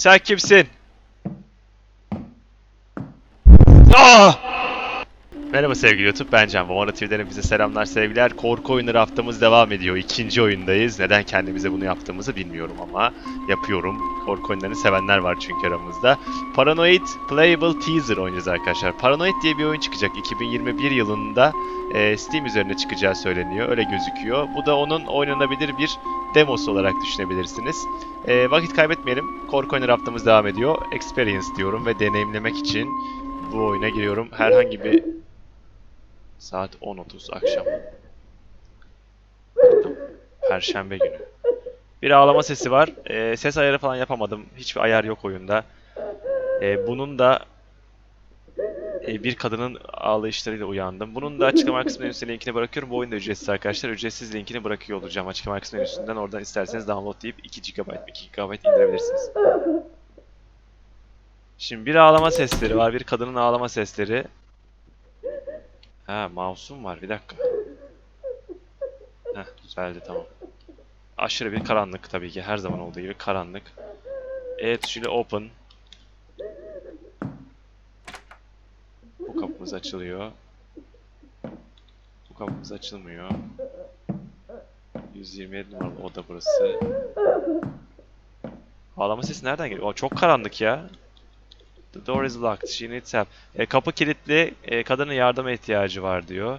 Sen kimsin? Ah! Merhaba sevgili YouTube, ben Can. Vamana TV'den bize selamlar, sevgiler. Korku oyunları haftamız devam ediyor. İkinci oyundayız. Neden kendimize bunu yaptığımızı bilmiyorum ama yapıyorum. Korku oyunlarını sevenler var çünkü aramızda. Paranoid Playable Teaser oynayacağız arkadaşlar. Paranoid diye bir oyun çıkacak 2021 yılında. e, Steam üzerine çıkacağı söyleniyor. Öyle gözüküyor. Bu da onun oynanabilir bir demosu olarak düşünebilirsiniz. E, vakit kaybetmeyelim. Korku oyunları haftamız devam ediyor. Experience diyorum ve deneyimlemek için bu oyuna giriyorum. Herhangi bir saat 10.30 akşam. Perşembe günü. Bir ağlama sesi var. E, ses ayarı falan yapamadım. Hiçbir ayar yok oyunda. E, bunun da e, bir kadının ağlayışlarıyla uyandım. Bunun da açıklama kısmı menüsüne linkini bırakıyorum. Bu oyunda ücretsiz arkadaşlar. Ücretsiz linkini bırakıyor olacağım açıklama kısmı menüsünden. Oradan isterseniz download deyip 2 GB, 2 GB indirebilirsiniz. Şimdi bir ağlama sesleri var. Bir kadının ağlama sesleri. Ha mouse'um var. Bir dakika. Heh düzeldi tamam. Aşırı bir karanlık tabii ki. Her zaman olduğu gibi karanlık. E tuşuyla open. Bu kapımız açılıyor. Bu kapımız açılmıyor. 127 numaralı oda burası. Ağlama sesi nereden geliyor? Aa, çok karanlık ya. The door is locked. She needs help. E, kapı kilitli. E, kadının yardıma ihtiyacı var diyor.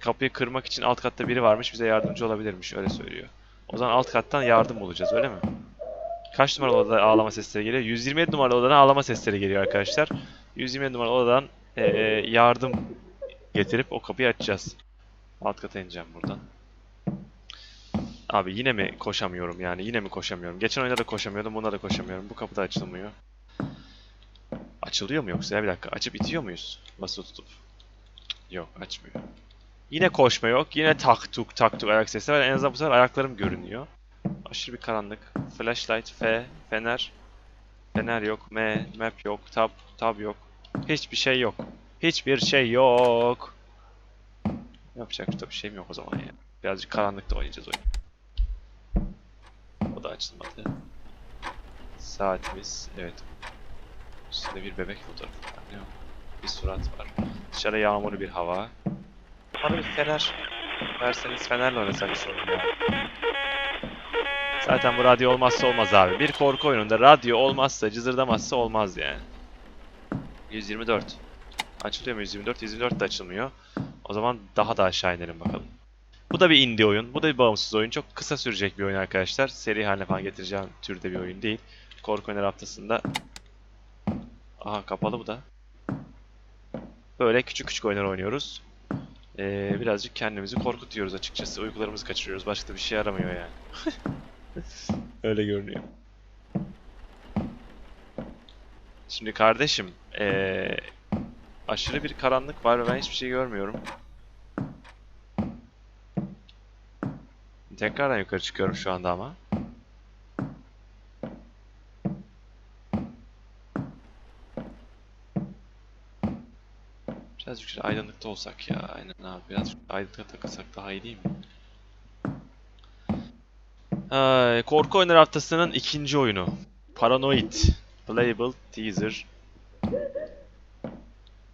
Kapıyı kırmak için alt katta biri varmış. Bize yardımcı olabilirmiş. Öyle söylüyor. O zaman alt kattan yardım bulacağız öyle mi? Kaç numaralı odada ağlama sesleri geliyor? 127 numaralı odadan ağlama sesleri geliyor arkadaşlar. 127 numaralı odadan e, yardım getirip o kapıyı açacağız. Alt kata ineceğim buradan. Abi yine mi koşamıyorum yani? Yine mi koşamıyorum? Geçen oyunda da koşamıyordum, bunda da koşamıyorum. Bu kapı da açılmıyor. Açılıyor mu yoksa? Ya bir dakika. Açıp itiyor muyuz? Basılı tutup. Yok, açmıyor. Yine koşma yok. Yine tak tuk tak tuk ayak sesi var. En azından bu sefer ayaklarım görünüyor. Aşırı bir karanlık. Flashlight, F, fener. Fener yok. M, map yok. Tab, tab yok. Hiçbir şey yok. Hiçbir şey yok. Yapacak bir şeyim yok o zaman ya. Birazcık karanlıkta oynayacağız oyunu. Da açılmadı. Saatimiz, evet. Üstünde bir bebek fotoğrafı var. Ne o? Bir surat var. Dışarı yağmurlu bir hava. Bana bir fener verseniz fenerle oynasak sorun ya. Zaten bu radyo olmazsa olmaz abi. Bir korku oyununda radyo olmazsa, cızırdamazsa olmaz yani. 124. Açılıyor mu 124? 124 de açılmıyor. O zaman daha da aşağı inelim bakalım. Bu da bir indie oyun. Bu da bir bağımsız oyun. Çok kısa sürecek bir oyun arkadaşlar. Seri haline falan getireceğim türde bir oyun değil. Korku oyunları haftasında. Aha kapalı bu da. Böyle küçük küçük oyunlar oynuyoruz. Ee, birazcık kendimizi korkutuyoruz açıkçası. Uykularımızı kaçırıyoruz. Başka da bir şey yaramıyor yani. Öyle görünüyor. Şimdi kardeşim, ee, aşırı bir karanlık var ve ben hiçbir şey görmüyorum. Tekrardan yukarı çıkıyorum şu anda ama. Birazcık şöyle aydınlıkta olsak ya. Aynen abi. Birazcık aydınlıkta takılsak daha iyi değil mi? Ay, korku oyunları haftasının ikinci oyunu. Paranoid. Playable Teaser.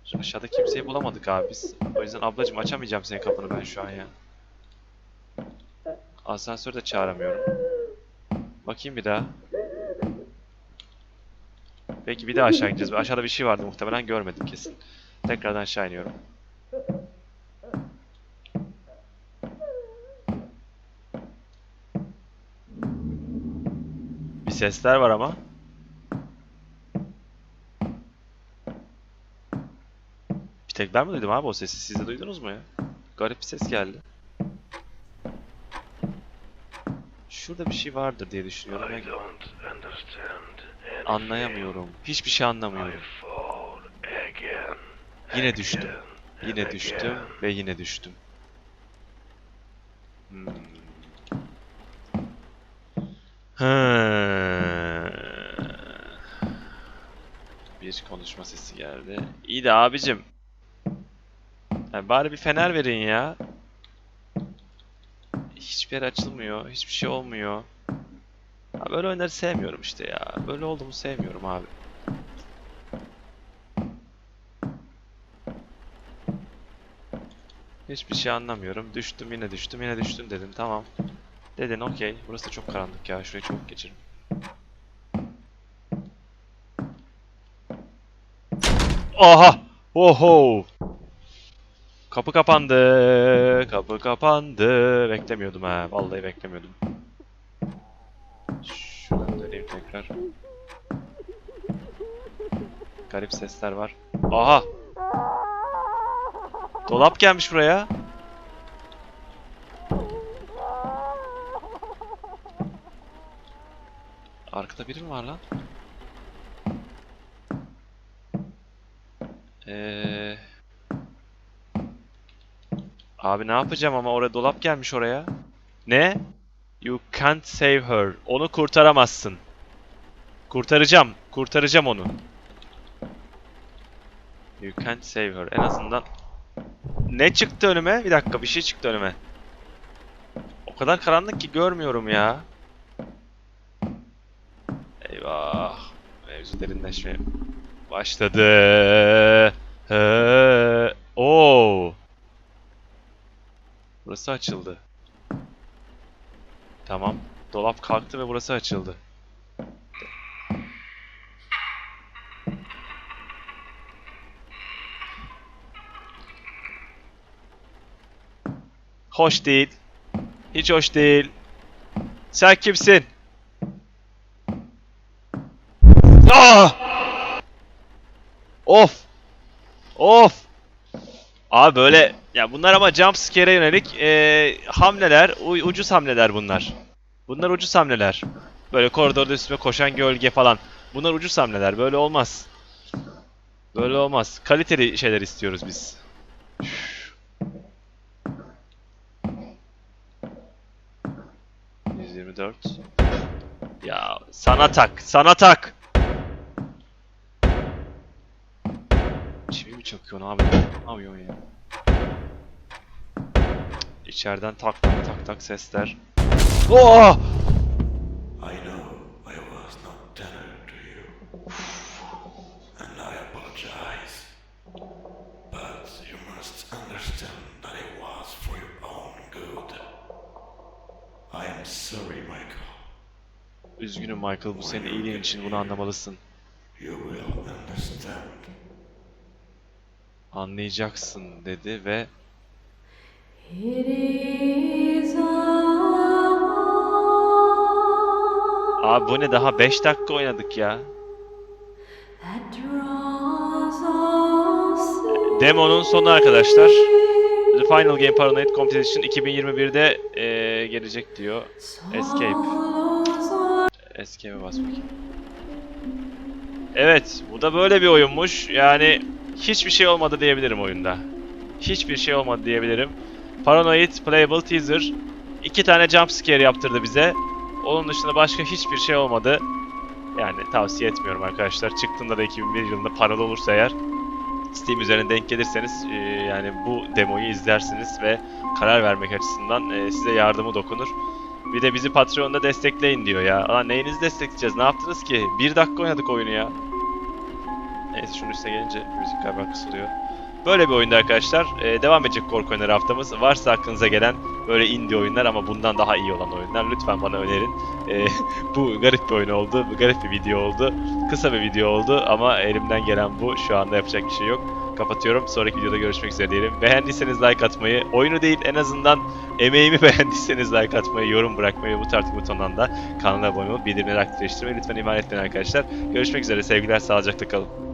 Şu Aşağıda kimseyi bulamadık abi biz. O yüzden ablacım açamayacağım senin kapını ben şu an ya. Asansörü de çağıramıyorum. Bakayım bir daha. Peki bir daha aşağı gideceğiz. Aşağıda bir şey vardı muhtemelen görmedim kesin. Tekrardan aşağı iniyorum. Bir sesler var ama. Bir tek ben mi duydum abi o sesi? Siz de duydunuz mu ya? Garip bir ses geldi. Şurada bir şey vardır diye düşünüyorum. Anlayamıyorum. Hiçbir şey anlamıyorum. Yine düştüm. Yine düştüm ve yine düştüm. Hmm. Bir konuşma sesi geldi. İyi de abicim. Ya bari bir fener verin ya. Hiçbir yer açılmıyor. Hiçbir şey olmuyor. Böyle oyunları sevmiyorum işte ya. Böyle olduğumu sevmiyorum abi. Hiçbir şey anlamıyorum. Düştüm yine düştüm yine düştüm dedim tamam. Dedin okey. Burası da çok karanlık ya. Şurayı çabuk geçirin. Aha! Oho! Kapı kapandı. Kapı kapandı. Beklemiyordum ha. Vallahi beklemiyordum. Şuradan döneyim tekrar. Garip sesler var. Aha! Dolap gelmiş buraya. Arkada biri mi var lan? Eee... Abi ne yapacağım ama oraya dolap gelmiş oraya. Ne? You can't save her. Onu kurtaramazsın. Kurtaracağım. Kurtaracağım onu. You can't save her. En azından... Ne çıktı önüme? Bir dakika bir şey çıktı önüme. O kadar karanlık ki görmüyorum ya. Eyvah. Mevzu derinleşmeye başladı. Hı. Burası açıldı. Tamam. Dolap kalktı ve burası açıldı. Hoş değil. Hiç hoş değil. Sen kimsin? Ah! Of! Of! Abi böyle ya bunlar ama jump scare'e yönelik eee, hamleler, u- ucuz hamleler bunlar. Bunlar ucuz hamleler. Böyle koridorda üstüme koşan gölge falan. Bunlar ucuz hamleler. Böyle olmaz. Böyle olmaz. Kaliteli şeyler istiyoruz biz. Üf. 124. Ya sana tak, sana tak. Çakıyorsun abi? Ne yapıyorsun ya? İçeriden tak tak tak tak sesler. Oh! I know I was not tender to you, and I apologize. But you must understand that it was for your own good. I am sorry, Michael. Üzgünüm Michael, bu senin iyiliğin için bunu anlamalısın. You will understand. Anlayacaksın dedi ve. Abi bu ne daha 5 dakika oynadık ya. Demonun sonu arkadaşlar. The Final Game Paranoid Competition 2021'de eee, gelecek diyor. Escape. Escape'e bas bakayım. Evet, bu da böyle bir oyunmuş. Yani hiçbir şey olmadı diyebilirim oyunda. Hiçbir şey olmadı diyebilirim. Paranoid Playable Teaser. iki tane jump scare yaptırdı bize. Onun dışında başka hiçbir şey olmadı. Yani tavsiye etmiyorum arkadaşlar. Çıktığında da 2001 yılında paralı olursa eğer Steam üzerine denk gelirseniz e, yani bu demoyu izlersiniz ve karar vermek açısından e, size yardımı dokunur. Bir de bizi Patreon'da destekleyin diyor ya. Lan neyinizi destekleyeceğiz? Ne yaptınız ki? Bir dakika oynadık oyunu ya. Neyse şunun üstüne gelince müzik galiba kısılıyor. Böyle bir oyundu arkadaşlar. Ee, devam edecek korku oyunları haftamız. Varsa aklınıza gelen böyle indie oyunlar ama bundan daha iyi olan oyunlar lütfen bana önerin. Ee, bu garip bir oyun oldu. Garip bir video oldu. Kısa bir video oldu ama elimden gelen bu. Şu anda yapacak bir şey yok. Kapatıyorum. Sonraki videoda görüşmek üzere diyelim. Beğendiyseniz like atmayı, oyunu değil en azından emeğimi beğendiyseniz like atmayı, yorum bırakmayı, bu tarz butondan da kanala abone olup bildirimleri aktifleştirmeyi lütfen ihmal etmeyin arkadaşlar. Görüşmek üzere sevgiler, sağlıcakla kalın.